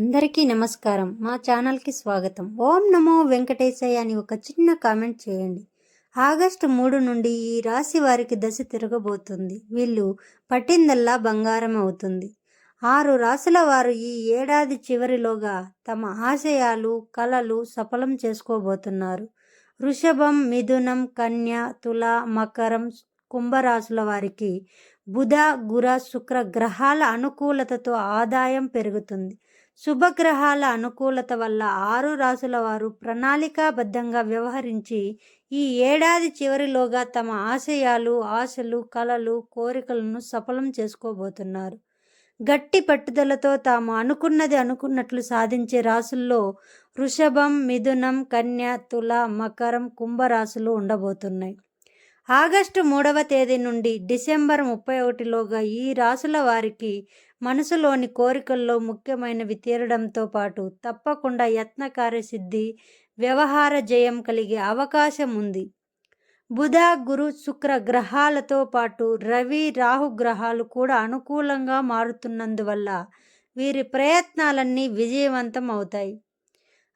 అందరికీ నమస్కారం. మా ఛానల్కి స్వాగతం. ఓం నమో వెంకటేశయ్య అని ఒక చిన్న కామెంట్ చేయండి. ఆగస్టు మూడు నుండి ఈ రాశి వారికి దశ తిరగబోతుంది. వీళ్ళు పట్టిందల్లా బంగారం అవుతుంది. ఆరు రాశుల వారు ఈ ఏడాది చివరిలోగా తమ ఆశయాలు కలలు సఫలం చేసుకోబోతున్నారు. వృషభం మిథునం కన్య తుల మకరం కుంభరాశుల వారికి బుధ గుర శుక్ర గ్రహాల అనుకూలతతో ఆదాయం పెరుగుతుంది. శుభగ్రహాల అనుకూలత వల్ల ఆరు రాసుల వారు ప్రణాళికాబద్ధంగా వ్యవహరించి ఈ ఏడాది చివరిలోగా తమ ఆశయాలు ఆశలు కలలు కోరికలను సఫలం చేసుకోబోతున్నారు. గట్టి పట్టుదలతో తాము అనుకున్నది అనుకున్నట్లు సాధించే రాసుల్లో వృషభం మిథునం కన్య తుల మకరం కుంభరాశులు ఉండబోతున్నాయి. ఆగస్టు మూడవ తేదీ నుండి డిసెంబర్ ముప్పై ఒకటిలోగా ఈ రాసుల వారికి మనసులోని కోరికల్లో ముఖ్యమైనవి తీరడంతో పాటు తప్పకుండా యత్న కార్యసిద్ధి వ్యవహార జయం కలిగే అవకాశం ఉంది. బుధ గురు శుక్ర గ్రహాలతో పాటు రవి రాహు గ్రహాలు కూడా అనుకూలంగా మారుతున్నందువల్ల వీరి ప్రయత్నాలన్నీ విజయవంతం అవుతాయి.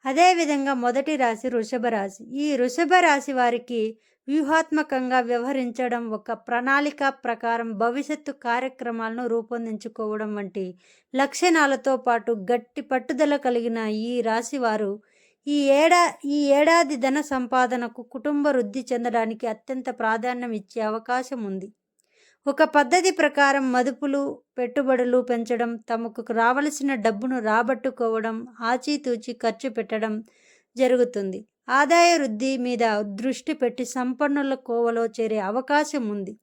అదేవిధంగా మొదటి రాశి వృషభ రాశి. ఈ వృషభ రాశి వారికి వ్యూహాత్మకంగా వ్యవహరించడం ఒక ప్రణాళిక ప్రకారం భవిష్యత్తు కార్యక్రమాలను రూపొందించుకోవడం వంటి లక్షణాలతో పాటు గట్టి పట్టుదల కలిగిన ఈ రాశివారు ఈ ఏడా ఈ ఏడాది ధన సంపాదనకు కుటుంబ వృద్ధి చెందడానికి అత్యంత ప్రాధాన్యం ఇచ్చే అవకాశం ఉంది. ఒక పద్ధతి ప్రకారం మదుపులు పెట్టుబడులు పెంచడం తమకు రావలసిన డబ్బును రాబట్టుకోవడం ఆచితూచి ఖర్చు పెట్టడం జరుగుతుంది. ఆదాయ వృద్ధి మీద దృష్టి పెట్టి సంపన్నుల కోవలో చేరే అవకాశం ఉంది.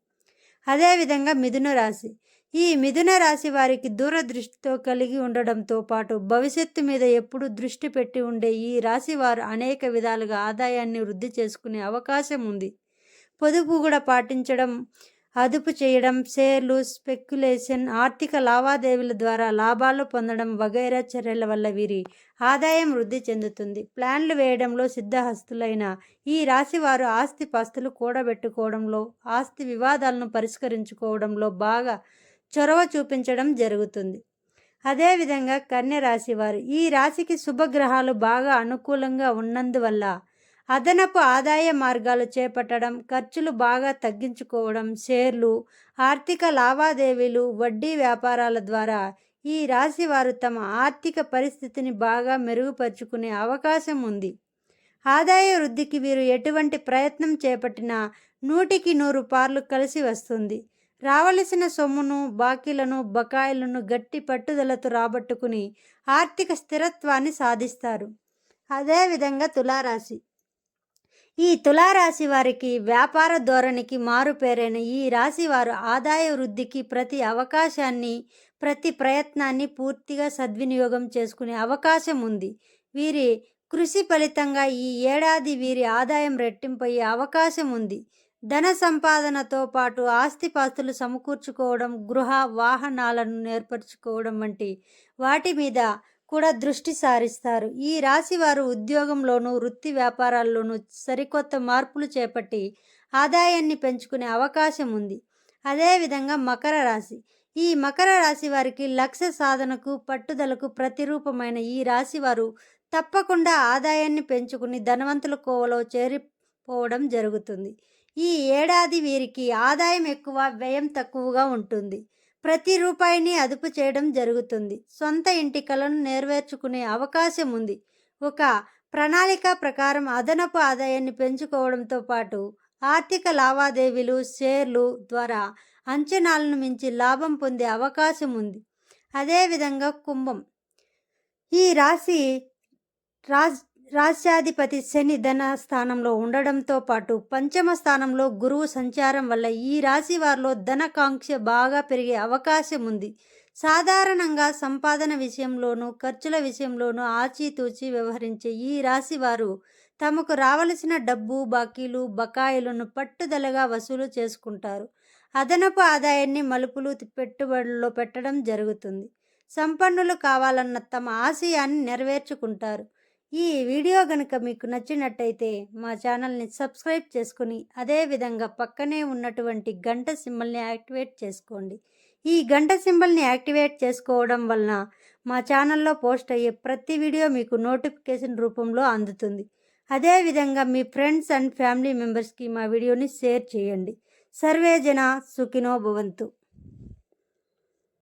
అదేవిధంగా మిథున రాశి. ఈ మిథున రాశి వారికి దూరదృష్టితో కలిగి ఉండడంతో పాటు భవిష్యత్తు మీద ఎప్పుడు దృష్టి పెట్టి ఉండే ఈ రాశి వారు అనేక విధాలుగా ఆదాయాన్ని వృద్ధి చేసుకునే అవకాశం ఉంది. పొదుపు కూడా పాటించడం అదుపు చేయడం షేర్లు స్పెక్యులేషన్ ఆర్థిక లావాదేవీల ద్వారా లాభాలు పొందడం వగైరా చర్యల వల్ల వీరి ఆదాయం వృద్ధి చెందుతుంది. ప్లాన్లు వేయడంలో సిద్ధహస్తులైన ఈ రాశి వారు ఆస్తి పస్తులు కూడబెట్టుకోవడంలో ఆస్తి వివాదాలను పరిష్కరించుకోవడంలో బాగా చొరవ చూపించడం జరుగుతుంది. అదేవిధంగా కన్య రాశి వారు ఈ రాశికి శుభగ్రహాలు బాగా అనుకూలంగా ఉన్నందువల్ల అదనపు ఆదాయ మార్గాలు చేపట్టడం ఖర్చులు బాగా తగ్గించుకోవడం షేర్లు ఆర్థిక లావాదేవీలు వడ్డీ వ్యాపారాల ద్వారా ఈ రాశి వారు తమ ఆర్థిక పరిస్థితిని బాగా మెరుగుపరుచుకునే అవకాశం ఉంది. ఆదాయ వృద్ధికి వీరు ఎటువంటి ప్రయత్నం చేపట్టినా నూటికి నూరు పార్లు కలిసి వస్తుంది. రావలసిన సొమ్మును బాకీలను బకాయిలను గట్టి పట్టుదలతో రాబట్టుకుని ఆర్థిక స్థిరత్వాన్ని సాధిస్తారు. అదేవిధంగా తులారాశి ఈ తులారాశి వారికి వ్యాపార ధోరణికి మారుపేరైన ఈ రాశి వారు ఆదాయ వృద్ధికి ప్రతి అవకాశాన్ని ప్రతి ప్రయత్నాన్ని పూర్తిగా సద్వినియోగం చేసుకునే అవకాశం ఉంది. వీరి కృషి ఫలితంగా ఈ ఏడాది వీరి ఆదాయం రెట్టింపయ్యే అవకాశం ఉంది. ధన సంపాదనతో పాటు ఆస్తిపాస్తులు సమకూర్చుకోవడం గృహ వాహనాలను ఏర్పరచుకోవడం వంటి వాటి మీద కూడా దృష్టి సారిస్తారు. ఈ రాశి వారు ఉద్యోగంలోనూ వృత్తి వ్యాపారాల్లోనూ సరికొత్త మార్పులు చేపట్టి ఆదాయాన్ని పెంచుకునే అవకాశం ఉంది. అదేవిధంగా మకర రాశి. ఈ మకర రాశి వారికి లక్ష్య సాధనకు పట్టుదలకు ప్రతిరూపమైన ఈ రాశి వారు తప్పకుండా ఆదాయాన్ని పెంచుకుని ధనవంతుల కోవలో చేరిపోవడం జరుగుతుంది. ఈ ఏడాది వీరికి ఆదాయం ఎక్కువ వ్యయం తక్కువగా ఉంటుంది. ప్రతి రూపాయిని అదుపు చేయడం జరుగుతుంది. సొంత ఇంటి కలను నెరవేర్చుకునే అవకాశం ఉంది. ఒక ప్రణాళిక ప్రకారం అదనపు ఆదాయాన్ని పెంచుకోవడంతో పాటు ఆర్థిక లావాదేవీలు షేర్లు ద్వారా అంచనాలను మించి లాభం పొందే అవకాశం ఉంది. అదేవిధంగా కుంభం. ఈ రాశి రాజ్ రాష్ట్రాధిపతి శని ధన స్థానంలో ఉండడంతో పాటు పంచమ స్థానంలో గురువు సంచారం వల్ల ఈ రాశి వారిలో ధనకాంక్ష బాగా పెరిగే అవకాశం ఉంది. సాధారణంగా సంపాదన విషయంలోనూ ఖర్చుల విషయంలోనూ ఆచితూచి వ్యవహరించే ఈ రాశి వారు తమకు రావలసిన డబ్బు బాకీలు బకాయిలను పట్టుదలగా వసూలు చేసుకుంటారు. అదనపు ఆదాయాన్ని మలుపులు పెట్టుబడుల్లో పెట్టడం జరుగుతుంది. సంపన్నులు కావాలన్న తమ ఆశయాన్ని నెరవేర్చుకుంటారు. ఈ వీడియో కనుక మీకు నచ్చినట్టయితే మా ఛానల్ని సబ్స్క్రైబ్ చేసుకుని అదేవిధంగా పక్కనే ఉన్నటువంటి గంట సింబల్ని యాక్టివేట్ చేసుకోండి. ఈ గంట సింబల్ని యాక్టివేట్ చేసుకోవడం వలన మా ఛానల్లో పోస్ట్ అయ్యే ప్రతి వీడియో మీకు నోటిఫికేషన్ రూపంలో అందుతుంది. అదేవిధంగా మీ ఫ్రెండ్స్ అండ్ ఫ్యామిలీ మెంబర్స్కి మా వీడియోని షేర్ చేయండి. సర్వే జన సుఖినో భవంతు.